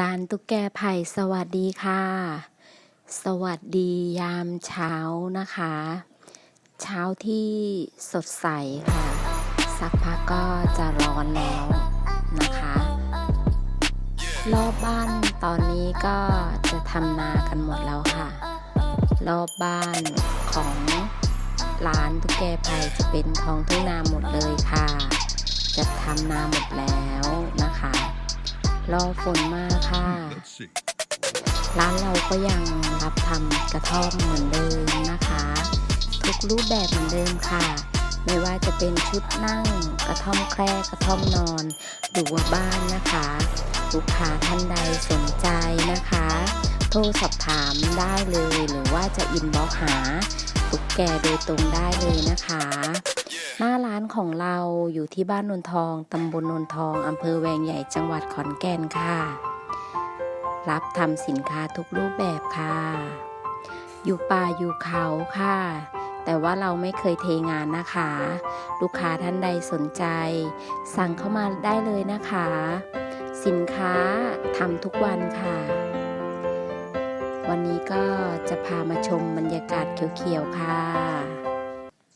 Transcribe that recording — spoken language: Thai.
ร้านตุ๊กแกไผ่สวัสดีค่ะ สวัสดียามเช้านะคะ เช้าที่สดใสค่ะ สักพักก็จะร้อนแล้วนะคะ รอบบ้านตอนนี้ก็จะทำนากันหมดแล้วค่ะ รอบบ้านของร้านตุ๊กแกไผ่จะเป็นท้องทุ่งนาหมดเลยค่ะ จะทำนาหมดแล้ว รอฝนมาค่ะ Let's see. ร้านเราก็ยังรับทำกระท่อมเหมือนเดิมนะคะ ทุกรูปแบบเหมือนเดิมค่ะ ไม่ว่าจะเป็นชุดนั่ง กระท่อมแคร่กระท่อมนอนหรือว่าบ้านนะคะ ลูกค้าท่านใดสนใจนะคะ โทรสอบถามได้เลยหรือว่าจะอินบ็อกซ์หาตุ๊กแกโดยตรงได้เลยนะคะ หน้าร้านของเราอยู่ที่บ้านนนทองตำบลนนทองอำเภอแวงใหญ่จังหวัดขอนแก่นค่ะ รับทำสินค้าทุกรูปแบบค่ะ อยู่ป่าอยู่เขาค่ะ แต่ว่าเราไม่เคยเทงานนะคะ ลูกค้าท่านใดสนใจ สั่งเข้ามาได้เลยนะคะ สินค้าทำทุกวันค่ะ วันนี้ก็จะพามาชมบรรยากาศเขียวๆค่ะ